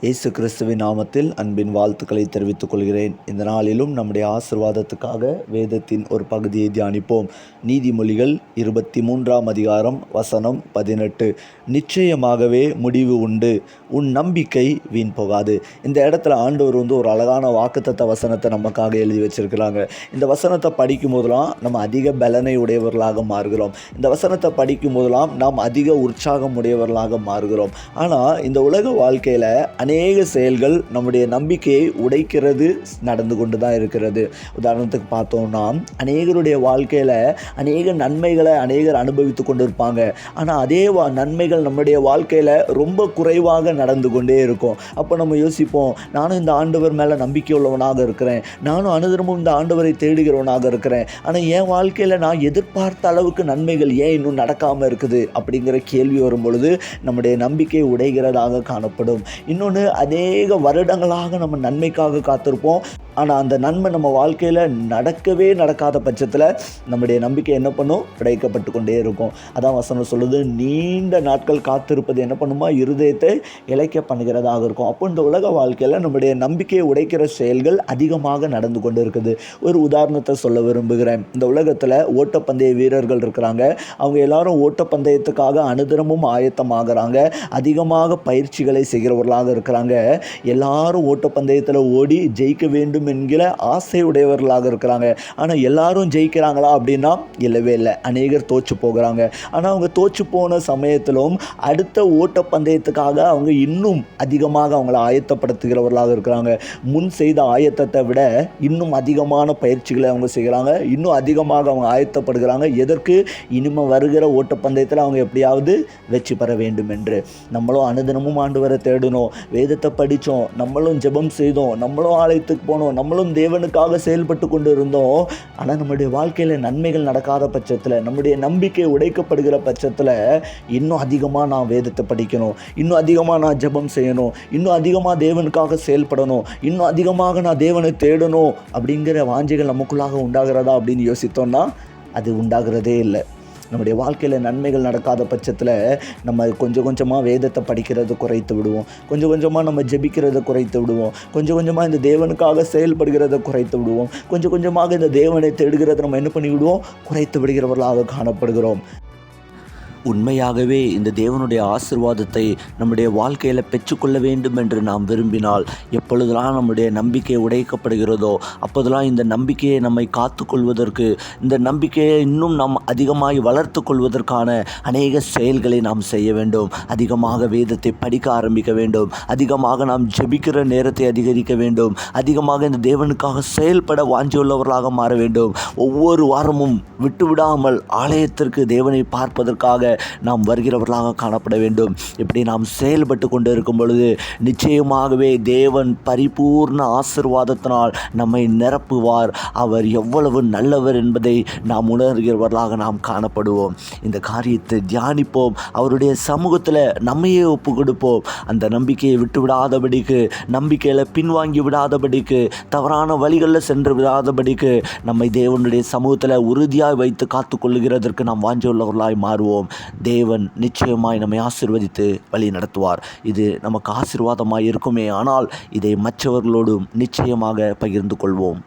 இயேசு கிறிஸ்துவின் நாமத்தில் அன்பின் வாழ்த்துக்களை தெரிவித்துக் கொள்கிறேன். இந்த நாளிலும் நம்முடைய ஆசிர்வாதத்துக்காக வேதத்தின் ஒரு பகுதியை தியானிப்போம். நீதிமொழிகள் இருபத்தி மூன்றாம் அதிகாரம் வசனம் பதினெட்டு. நிச்சயமாகவே முடிவு உண்டு. உன் நம்பிக்கை வீண் போகாது. இந்த இடத்துல ஆண்டவர் வந்து ஒரு அழகான வாக்குத்தத்த வசனத்தை நமக்காக எழுதி வச்சிருக்கிறாங்க. இந்த வசனத்தை படிக்கும் போதெல்லாம் நம்ம அதிக பலனை உடையவர்களாக மாறுகிறோம். இந்த வசனத்தை படிக்கும் போதெல்லாம் நாம் அதிக உற்சாகம் உடையவர்களாக மாறுகிறோம். ஆனால் இந்த உலக வாழ்க்கையில் அநேக செயல்கள் நம்முடைய நம்பிக்கையை உடைக்கிறது நடந்து கொண்டு தான் இருக்கிறது. உதாரணத்துக்கு பார்த்தோம்னா அநேகருடைய வாழ்க்கையில் அநேக நன்மைகளை அநேகர் அனுபவித்து கொண்டு இருப்பாங்க ஆனால் அதே வா நன்மைகள் நம்முடைய வாழ்க்கையில் ரொம்ப குறைவாக நடந்து கொண்டே இருக்கும். அப்போ நம்ம யோசிப்போம் நானும் இந்த ஆண்டவர் மேலே நம்பிக்கை உள்ளவனாக இருக்கிறேன். நானும் அனுதினமும் இந்த ஆண்டவரை தேடுகிறவனாக இருக்கிறேன். ஆனால் என் வாழ்க்கையில் நான் எதிர்பார்த்த அளவுக்கு நன்மைகள் ஏன் இன்னும் நடக்காமல் இருக்குது? அப்படிங்கிற கேள்வி வரும் பொழுது நம்முடைய நம்பிக்கை உடைகிறதாக காணப்படும். இன்னொன்று அநேக வருடங்களாக நம்ம நன்மைக்காக காத்திருப்போம். ஆனால் அந்த நன்மை நம்ம வாழ்க்கையில் நடக்கவே நடக்காத பட்சத்தில் நம்முடைய நம்பிக்கை என்ன பண்ணும்? கிடைக்கப்பட்டு கொண்டே இருக்கும். அதான் வசனம் சொல்லுது நீண்ட நாட்கள் காத்திருப்பது என்ன பண்ணுமா? இருதயத்தை இழைக்க பண்ணுகிறதாக இருக்கும். அப்போ இந்த உலக வாழ்க்கையில் நம்முடைய நம்பிக்கையை உடைக்கிற செயல்கள் அதிகமாக நடந்து கொண்டு இருக்குது ஒரு உதாரணத்தை சொல்ல விரும்புகிறேன். இந்த உலகத்தில் ஓட்டப்பந்தய வீரர்கள் இருக்கிறாங்க. அவங்க எல்லாரும் ஓட்டப்பந்தயத்துக்காக அனுதினமும் ஆயத்தமாகறாங்க. அதிகமாக பயிற்சிகளை செய்கிறவர்களாக இருக்கிறாங்க. எல்லாரும் ஓட்டப்பந்தயத்தில் ஓடி ஜெயிக்க வேண்டும் என்கிற ஆசை உடையவர்களாக இருக்கிறாங்க. ஆனால் எல்லாரும் ஜெயிக்கிறாங்களா அப்படின்னா இல்லவே இல்லை. அநேகர் தோற்று போகிறாங்க. ஆனால் அவங்க தோற்று போன சமயத்திலும் அடுத்த ஓட்டப்பந்தயத்துக்காக அவங்க இன்னும் அதிகமாக அவங்கள ஆயத்தப்படுத்துகிறவர்களாக இருக்கிறாங்க. முன் செய்த ஆயத்தத்தை விட இன்னும் அதிகமான பயிற்சிகளை அவங்க செய்கிறாங்க. இன்னும் அதிகமாக அவங்க ஆயத்தப்படுகிறாங்க. எதற்கு? இனிமேல் வருகிற ஓட்டப்பந்தயத்தில் அவங்க எப்படியாவது வெற்றி பெற வேண்டும் என்று. நம்மளும் அனுதினமும் ஆண்டு வர தேடணும். வேதத்தை படித்தோம். நம்மளும் ஜெபம் செய்தோம். நம்மளும் ஆலயத்துக்கு போனோம். நம்மளும் தேவனுக்காக செயல்பட்டு கொண்டு இருந்தோம் ஆனால் நம்முடைய வாழ்க்கையில் நன்மைகள் நடக்காத பட்சத்தில் நம்முடைய நம்பிக்கை உடைக்கப்படுகிற பட்சத்தில் இன்னும் அதிகமாக நான் வேதத்தை படிக்கணும். இன்னும் அதிகமாக நான் ஜெபம் செய்யணும். இன்னும் அதிகமாக தேவனுக்காக செயல்படணும். இன்னும் அதிகமாக நான் தேவனை தேடணும் அப்படிங்கிற வாஞ்சைகள் நமக்குள்ளாக உண்டாகிறதா அப்படின்னு யோசித்தோன்னா அது உண்டாகிறதே இல்லை. நம்முடைய வாழ்க்கையில் நன்மைகள் நடக்காத பட்சத்தில் நம்ம கொஞ்சம் கொஞ்சமாக வேதத்தை படிக்கிறத குறைத்து விடுவோம். கொஞ்சம் கொஞ்சமாக நம்ம ஜெபிக்கிறதை குறைத்து விடுவோம். கொஞ்சம் கொஞ்சமாக இந்த தேவனுக்காக செயல்படுகிறத குறைத்து விடுவோம். கொஞ்சம் கொஞ்சமாக இந்த தேவனை தேடுகிறத நம்ம என்ன பண்ணிவிடுவோம்? குறைத்து விடுகிறவர்களாக காணப்படுகிறோம். உண்மையாகவே இந்த தேவனுடைய ஆசிர்வாதத்தை நம்முடைய வாழ்க்கையில் பெற்றுக்கொள்ள வேண்டும் என்று நாம் விரும்பினால் எப்பொழுதெல்லாம் நம்முடைய நம்பிக்கை உடைக்கப்படுகிறதோ அப்போதெல்லாம் இந்த நம்பிக்கையை நம்மை காத்துக்கொள்வதற்கு இந்த நம்பிக்கையை இன்னும் நாம் அதிகமாய் வளர்த்து கொள்வதற்கான அநேக செயல்களை நாம் செய்ய வேண்டும். அதிகமாக வேதத்தை படிக்க ஆரம்பிக்க வேண்டும். அதிகமாக நாம் ஜெபிக்கிற நேரத்தை அதிகரிக்க வேண்டும். அதிகமாக இந்த தேவனுக்காக செயல்பட வாஞ்சியுள்ளவர்களாக மாற வேண்டும். ஒவ்வொரு வாரமும் விட்டுவிடாமல் ஆலயத்திற்கு தேவனை பார்ப்பதற்காக நாம் வருகிறவர்களாக காணப்பட வேண்டும். இப்படி நாம் செயல்பட்டு கொண்டு இருக்கும் பொழுது நிச்சயமாகவே தேவன் பரிபூர்ண ஆசிர்வாதத்தினால் நம்மை நிரப்புவார். அவர் எவ்வளவு நல்லவர் என்பதை நாம் உணர்கிறவர்களாக நாம் காணப்படுவோம். இந்த காரியத்தை தியானிப்போம். அவருடைய சமூகத்தில் நம்மையே ஒப்பு கொடுப்போம் அந்த நம்பிக்கையை விட்டு விடாதபடிக்கு நம்பிக்கையில் பின்வாங்கி விடாதபடிக்கு தவறான வழிகளில் சென்று விடாதபடிக்கு நம்மை தேவனுடைய சமூகத்தில் உறுதியாக வைத்து காத்துக்கொள்ளுகிறதற்கு நாம் வாஞ்சியுள்ளவர்களாய் மாறுவோம். தேவன் நிச்சயமாய் நம்மை ஆசிர்வதித்து வழி நடத்துவார். இது நமக்கு ஆசீர்வாதமாய் இருக்குமே. ஆனால் இதை மற்றவர்களோடும் நிச்சயமாக பகிர்ந்து கொள்வோம்.